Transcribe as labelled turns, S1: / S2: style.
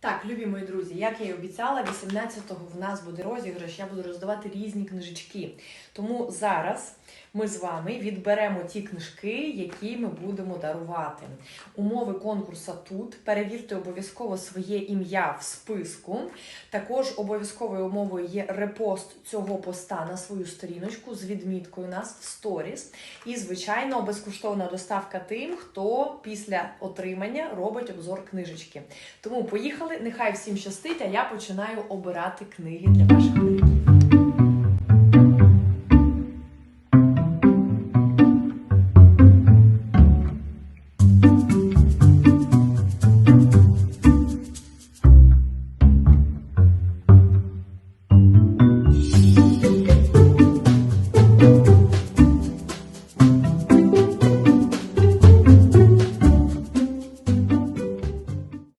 S1: Так, любі мої друзі, як я і обіцяла, 18-го в нас буде розіграш, я буду роздавати різні книжечки. Тому зараз ми з вами відберемо ті книжки, які ми будемо дарувати. Умови конкурсу тут. Перевірте обов'язково своє ім'я в списку. Також обов'язковою умовою є репост цього поста на свою сторіночку з відміткою нас в сторіс. І, звичайно, безкоштовна доставка тим, хто після отримання робить обзор книжечки. Тому поїхали. Нехай всім щастить, а я починаю обирати книги для ваших.